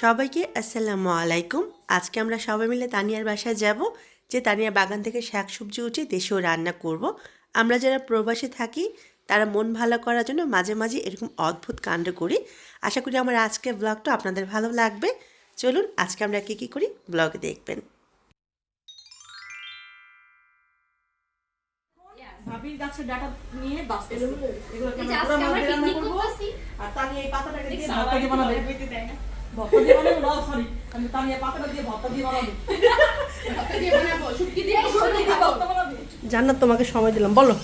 সবাইকে আসসালামু আলাইকুম। আজকে আমরা সবাই মিলে তানিয়ার বাসায় যাব যে তানিয়ার বাগান থেকে শাক সবজি উঠে দেশেও রান্না করব। আমরা যারা প্রবাসী থাকি তারা মন ভালো করার জন্য মাঝে মাঝে এরকম অদ্ভুত কাণ্ড করি। আশা করি আমার আজকের ব্লগটা আপনাদের ভালো লাগবে। চলুন আজকে আমরা কী কী করি ব্লগে দেখবেন। ভাবির গাছের ডাটা নিয়ে বাঁচতেছি। এগুলোকে আমরা পুরো মাছ রান্না করব। করতেছি। আর তানিয়া এই পাতাটাকে দিয়ে দেখছ, ভর্তা দিয়ে বানাবে। ভর্তা দিয়ে বানাবে? না সরি আমি তানিয়া পাতাটা দিয়ে ভর্তা দিয়ে বানাবে। ভর্তা দিয়ে বানাবো, শুটকি দিয়ে শুটকি দিয়ে ভর্তা বানাবে। জান্নাত তোমাকে সময় দিলাম বলো।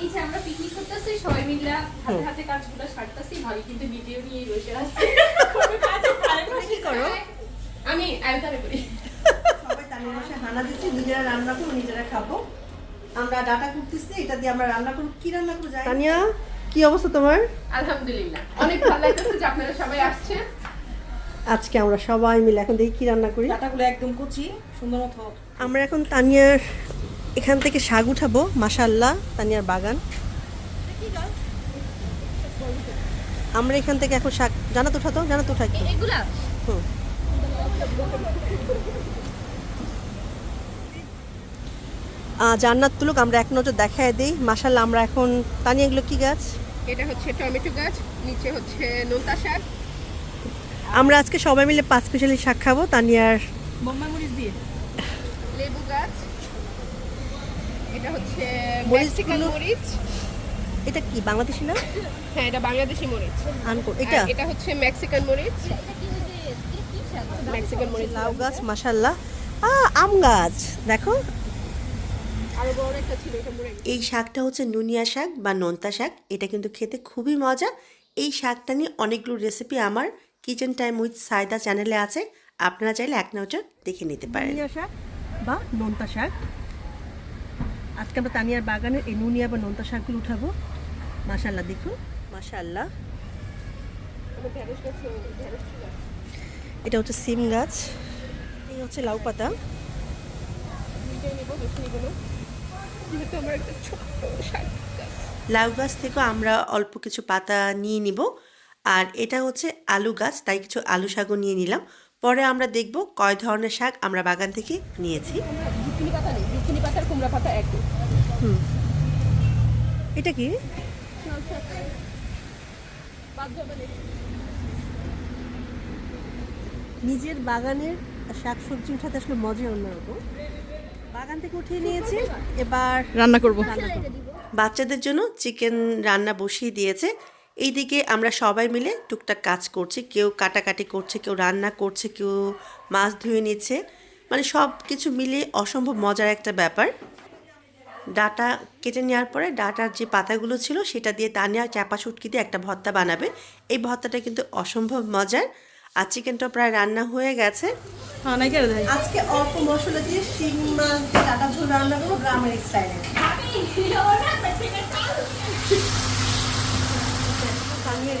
এই যে আমরা পিকনিক করতেছি সবাই মিলে হাতে হাতে কাজগুলো সারতেছি ভাবি কিন্তু ভিডিও নিয়ে বসে আছে। কোনো কাজে পারে না। কি করো? আমি আয়তারে করি। সবাই তানিয়ার বাসায় হানা দিচ্ছি নিজেরা রান্না করব নিজেরা খাব। আমরা ডাটা করতেছি এটা দিয়ে আমরা রান্না করব। কি রান্না করব তানিয়া কি অবস্থা তোমার? আলহামদুলিল্লাহ অনেক ভালো লাগতেছে যে আপনারা সবাই আসছেন। আজকে আমরা সবাই মিলে এখন দেখি কি রান্না করি। ডাটাগুলো একদম কুচি সুন্দর মতো আমরা এখন তানিয়ার এখান থেকে শাক উঠাবো মাশাল্লাহ তানিয়ার বাগান। আমরা এখান থেকে এখন শাক জানাত উঠাতো? জানাত উঠা হুম। জান্নাত তুলুক আমরা এক নজর দেখায় দিই। মাশাল্লাহ আমরা এখন তানিয়া এগুলো কি গাছ? এটা হচ্ছে টমেটো গাছ নিচে হচ্ছে নোনতা শাক। আমরা আজকে সবাই মিলে পাঁচ স্পেশালি শাক খাব তানিয়ার বোম্বাই মরিচ দিয়ে। লেবু গাছ। এটা হচ্ছে মেক্সিকান মরিচ। এটা কি বাংলাদেশি না? হ্যাঁ এটা বাংলাদেশি মরিচ। আনকো এটা এটা হচ্ছে মেক্সিকান মরিচ। মেক্সিকান মরিচ। লাউ গাছ মাশাল্লাহ আম গাছ। দেখো। আরও বড় একটা ছিল এটা মরে গেছে। এই শাকটা হচ্ছে নুনিয়া শাক বা নোনতা শাক। এটা কিন্তু খেতে খুবই মজা। এই শাকটা নিয়ে অনেকগুলো রেসিপি আমার। কিচেন টাইম উইথ সায়দা চ্যানেলে আছে। আপনারা চাইলে এক নজর দেখে নিতে পারেন। শাক বা নোনতা শাক। আজকে আমরা তানিয়ার বাগানের এই নুনিয়া বা নোনতা শাকগুলো উঠাবো। মাশাল্লাহ দেখুন। মাশাল্লাহ ছিল এটা হচ্ছে সিম গাছ। এই হচ্ছে লাউ পাতা। লাউ গাছ থেকে আমরা অল্প কিছু পাতা নিয়ে নিব। আর এটা হচ্ছে আলু গাছ তাই কিছু আলু শাকও নিয়ে নিলাম। পরে আমরা দেখব কয় ধরনের শাক আমরা বাগান থেকে নিয়েছি। এটা কি? নিজের বাগানের শাক সবজি উঠাতে আসলে মজা অন্যরকম। বাগান থেকে উঠিয়ে নিয়েছি এবার রান্না করব। বাচ্চাদের জন্য চিকেন রান্না বসিয়ে দিয়েছে। এইদিকে আমরা সবাই মিলে টুকটাক কাজ করছি। কেউ কাটাকাটি করছে কেউ রান্না করছে কেউ মাছ ধুয়ে নিচ্ছে। মানে সব কিছু মিলিয়ে অসম্ভব মজার একটা ব্যাপার। ডাটা কেটে নেওয়ার পরে ডাটার যে পাতাগুলো ছিল সেটা দিয়ে তা তানিয়া চাপা শুটকি দিয়ে একটা ভর্তা বানাবে। এই ভর্তাটা কিন্তু অসম্ভব মজার। আর চিকেনটা প্রায় রান্না হয়ে গেছে। হ্যাঁ আজকে অল্প মশলা দিয়ে শিং মাছ ডাটা ঝোল রান্না করব গ্রামের স্টাইলে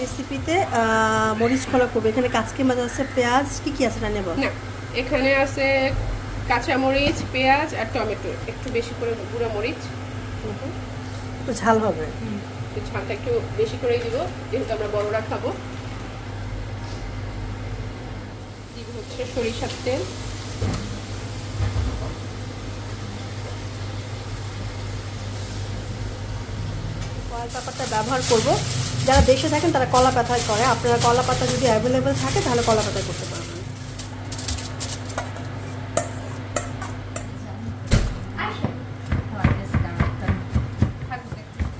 রেসিপিতে মরিচ খোলা করব। এখানে কাচকি মাছ আছে পেঁয়াজ কি কি আছে? রান্না না এখানে আছে কাঁচা মরিচ পেঁয়াজ আর টমেটো। একটু বেশি করে গুঁড়ো মরিচ। একটু ঝাল হবে। ঝালটা একটু বেশি করে দিব যেহেতু আমরা বড়রা খাব। দিব হচ্ছে সরিষার তেল। কলা পাতাটা ব্যবহার করব। যারা দেশে থাকেন তারা কলা পাতায় করে। আপনারা কলা পাতা যদি অ্যাভেলেবেল থাকে তাহলে কলা পাতায় করতে পারবেন।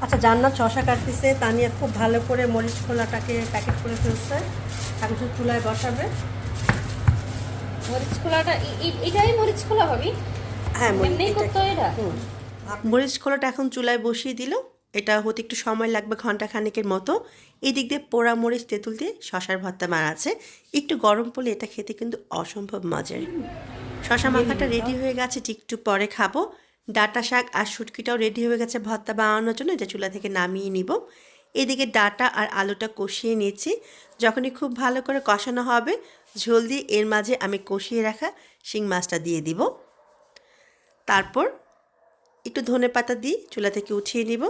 আচ্ছা জান্নাত শশা কাটতেছে। তানিয়া খুব ভালো করে মরিচ খোলাটাকে প্যাকেট করে ফেলছে। এখন শুধু চুলায় বসাবে। মরিচ খোলাটা এটাই মরিচ খোলা হবে হ্যাঁ। মরিচ খোলাটা এখন চুলায় বসিয়ে দিল। এটা হতে একটু সময় লাগবে ঘণ্টা খানেকের মতো। এই দিক দিয়ে পোড়া মরিচ তেঁতুল দিয়ে শশার ভর্তা মারাচ্ছে একটু গরম পড়লে এটা খেতে কিন্তু অসম্ভব মজার। শশা মাখাটা রেডি হয়ে গেছে ঠিক একটু পরে খাব। ডাটা শাক আর শুটকিটাও রেডি হয়ে গেছে ভর্তা বানানোর জন্য এটা চুলা থেকে নামিয়ে নিব। এদিকে ডাটা আর আলুটা কষিয়ে নিয়েছি যখনই খুব ভালো করে কষানো হবে ঝোল দিয়ে এর মাঝে আমি কষিয়ে রাখা শিং মাছটা দিয়ে দিব। তারপর একটু ধনে পাতা দিয়ে চুলা থেকে উঠিয়ে নিব।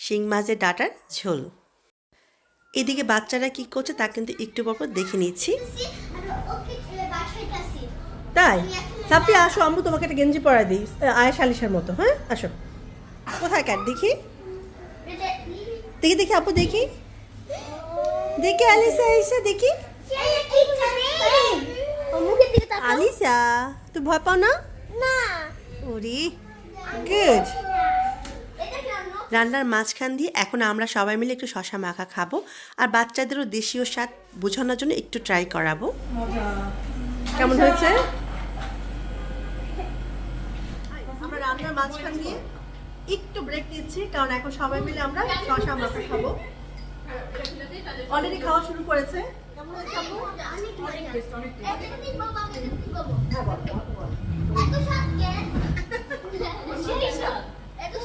শিং মাছের ডাটার ঝোল। এদিকে বাচ্চারা কি করছে তা কিন্তু একটু পর পর দেখে নিচ্ছি। তাই? সাপি আসো আম্মু তোমাকে একটা গেঞ্জি পরাই দিই আয়েশ আলিশার মতো হ্যাঁ? আসো। কোথায় কাট দেখি। দেখি দেখি আপু দেখি। দেখি আলিসা আলিসা দেখি। আলিসা তুই ভয় পাও না? না। ওরে গুড রান্নার মাঝখান দিয়ে এখন আমরা সবাই মিলে একটু শশা মাখা খাব আর বাচ্চাদেরও দেশীয় স্বাদ বোঝানোর জন্য একটু ট্রাই করাবো। কেমন হয়েছে? আমরা রান্নার মাঝখান দিয়ে একটু ব্রেক নিচ্ছি কারণ এখন সবাই মিলে আমরা শশা মাখা খাব। অলরেডি খাওয়া শুরু করেছে। কেমন হয়েছে অনেক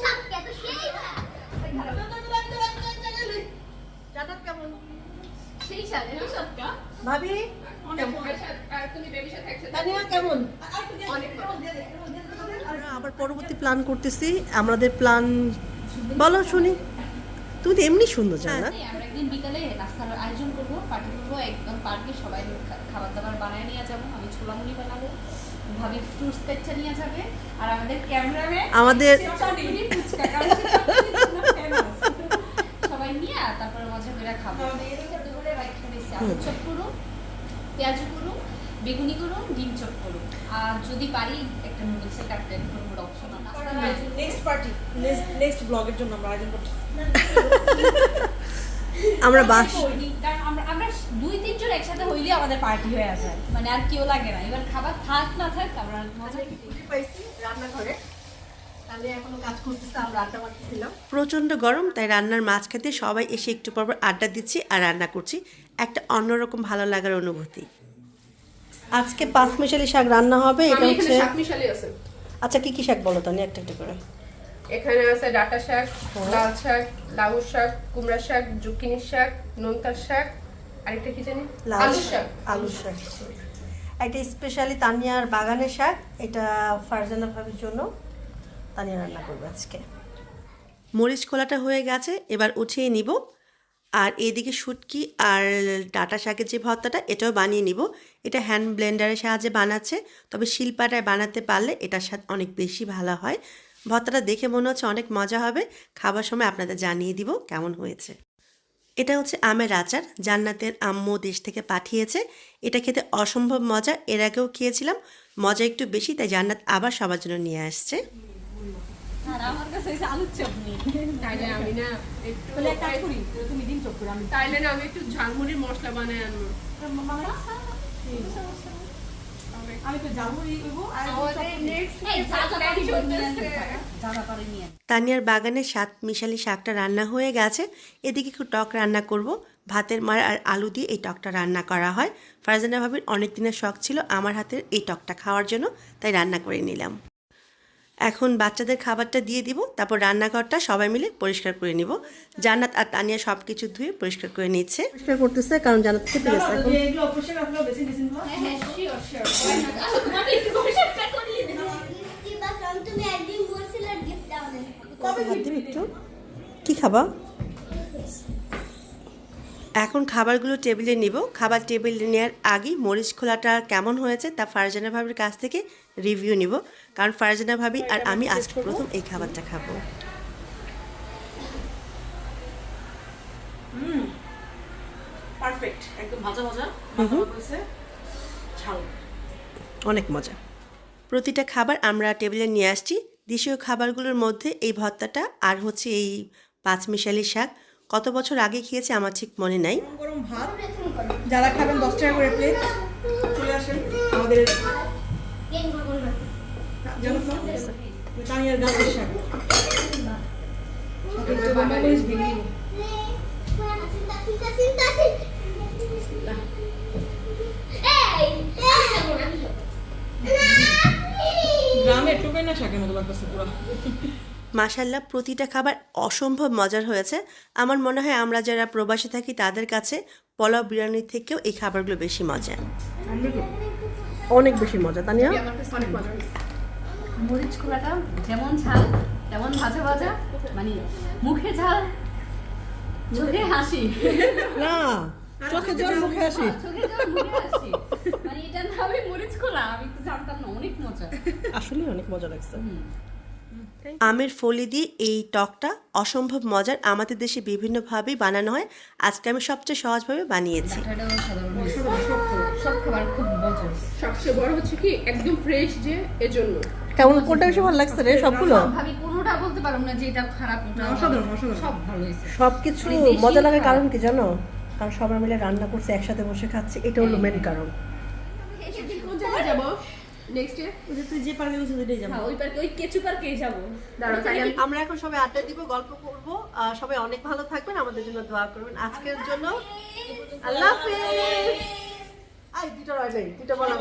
ভাবি কেমন? আবার পরবর্তী প্ল্যান করতেছি। আমাদের প্ল্যান বলো শুনি। তুমি তো এমনি সুন্দর জানো না? এই আমরা একদিন বিকালে নাস্তার আয়োজন করব পার্টি করব একদম পার্কে সবাই খাবার দাবার বানায় নিয়ে যাব। আমি ছোলা মুড়ি বানাবো ভাবি ফ্রুটস পেচ্চা নিয়ে যাবে আর আমাদের ক্যামেরাম্যান আমাদের। সবাই নিয়ে তারপরে মজা করে খাব। দুপুরে বাইক আলু চপ করুন পেঁয়াজ করুন বেগুনি করুন ডিম চপ করুন আর যদি পারি একটা নুডলসের কাটলেট করব অপশন নেক্সট পার্টি নেক্সট ব্লগের জন্য আমরা আয়োজন করছি। আমরা বাস আমরা আমরা দুই তিনজন একসাথে হইলে আমাদের পার্টি হয়ে যায়। মানে আর কেউ লাগে না। এবার খাবার থাক না থাক আমরা মজা পাইছি রান্নাঘরে। প্রচণ্ড গরম তাই রান্নার মাছ মাঝখাতে সবাই এসে একটু পর আড্ডা দিচ্ছি আর রান্না করছি। একটা অন্যরকম ভালো লাগার অনুভূতি। আজকে পাঁচ মিশালি শাক রান্না হবে এটা হচ্ছে আচ্ছা কি কি শাক বলো তো একটা একটা করে। এখানে আছে ডাটা শাক লাল শাক লাউ শাক কুমড়া শাক জুকিনি শাক নোনতার শাক আরেকটা কি জানি? আলু শাক আলু শাক। একটা স্পেশালি তানিয়ার বাগানের শাক এটা ফারজানা ভাবির জন্য। তানিয়া রান্না করবে আজকে। মরিচ খোলাটা হয়ে গেছে, এবার উঠিয়ে নিব। আর এদিকে শুটকি আর ডাটা শাকের যে ভর্তাটা, এটাও বানিয়ে নিব। এটা হ্যান্ড ব্লেন্ডারের সাহায্যে বানাচ্ছে, তবে শিল্পাটায় বানাতে পারলে এটার স্বাদ অনেক বেশি ভালো হয়। ভর্তাটা দেখে মনে হচ্ছে অনেক মজা হবে। খাবার সময় আপনাদের জানিয়ে দিব কেমন হয়েছে। এটা হচ্ছে আমের আচার, জান্নাতের আম্মু দেশ থেকে পাঠিয়েছে। এটা খেতে অসম্ভব মজা, এর আগেও খেয়েছিলাম। মজা একটু বেশি, তাই জান্নাত আবার সবার জন্য নিয়ে আসছে। আর আমার কাছে হয়েছে আলুর চটনি। তাইলে আমি না একটু তাহলে এক কাজ করি তুমি ডিম চপ করে আমি তাইলে না আমি একটু ঝালমুড়ির মশলা বানাই আনব। আমি তো যাব এই করব আর আমাদের next এই যা যা plan পারি নিয়ে চলতেছে। আনতে যা যা পারি নিয়ে আনতে। তানিয়ার বাগানে সাত মিশালি শাকটা রান্না হয়ে গেছে। এদিকে একটু টক রান্না করব। ভাতের মার আর আলু দিয়ে এই টকটা রান্না করা হয়। ফারজানা ভাবির অনেক দিনের শখ ছিল আমার হাতের এই টকটা খাওয়ার জন্য তাই রান্না করে নিলাম। এখন বাচ্চাদের খাবারটা দিয়ে দিব তারপর রান্নাঘরটা সবাই মিলে পরিষ্কার করে নিব। জান্নাত আর তানিয়া সব কিছু ধুয়ে পরিষ্কার করে নিচ্ছে। পরিষ্কার করতেছে কারণ জান্নাত খেতে গেছে এখন হ্যাঁ হ্যাঁ শিওর শিওর আচ্ছা একটু পরিষ্কার করিয়ে দিই তুমি একদিন বলছিলে গিফট দাও না হাত দিবি একটু? কি খাবা? এখন খাবারগুলো টেবিলে নিব। খাবার টেবিলে নেওয়ার আগেই মরিচ খোলাটা কেমন হয়েছে তা ফারজানা ভাবির কাছ থেকে রিভিউ নিব। কারণ ফারজানা ভাবি আর আমি আজকে প্রথম এই খাবারটা খাব। পারফেক্ট একদম ভাজা ভাজা। ভাজা ঝাল। অনেক মজা। প্রতিটা খাবার আমরা টেবিলে নিয়ে আসছি। দেশীয় খাবারগুলোর মধ্যে এই ভর্তাটা আর হচ্ছে এই পাঁচমিশালি শাক। কত বছর আগে খেয়েছি আমার ঠিক মনে নাই গরম ভাত যারা খাবেন দশ টাকা করে প্লেট চলে আসেন আমাদের না। গ্রামে টোকাই না শাকের মতো লাগতেছে পুরো মাসাল্লাহ প্রতিটা খাবার অসম্ভব মজার হয়েছে। আমার মনে হয় আমরা যারা প্রবাসী থাকি তাদের কাছে পোলাও বিরিয়ানির থেকেও এই খাবারগুলো বেশি মজা। অনেক বেশি মজা তানিয়া? অনেক মজা মরিচ খোলাটা যেমন ঝাল তেমন ভাজা ভাজা মানে মুখে ঝাল চোখে হাসি। না চোখে জল মুখে আসি চোখে ঝাল মুখে হাসি। না আমি তো জানতাম না অনেক মজা। আসলে অনেক মজা লাগছে। আমের ফলি দিয়ে এই টকটা অসম্ভব মজার। আমাদের দেশে বিভিন্নভাবেই বানানো হয়। আজকে আমি সবচেয়ে সহজভাবে বানিয়েছি। সবচেয়ে বড় হচ্ছে কি একদম ফ্রেশ যে এজন্য। কেমন কোনটা বেশি ভালো লাগছে রে? সবগুলো? আমি কোনোটা বলতে পারব না যে এটা খারাপ অসাধারণ, অসাধারণ। সব ভালো হয়েছে। সবকিছু মানে মজা লাগার কারণ কি জানো? কারণ সবাই মিলে রান্না করছে একসাথে বসে খাচ্ছে এটা হলো মেন কারণ। কোন নেক্সট তুই যে পার্কে গেছিস ওইটাই যাব। হ্যাঁ ওই পার্কে ওই কেচু পার্কে যাব। দাঁড়াও আমরা এখন সবাই আড্ডা দিব গল্প করব। আহ, সবাই অনেক ভালো থাকবেন আমাদের জন্য দোয়া করবেন। আজকের জন্য আল্লাহ হাফেজ। আই দুটো রয় নাই দুটো বলা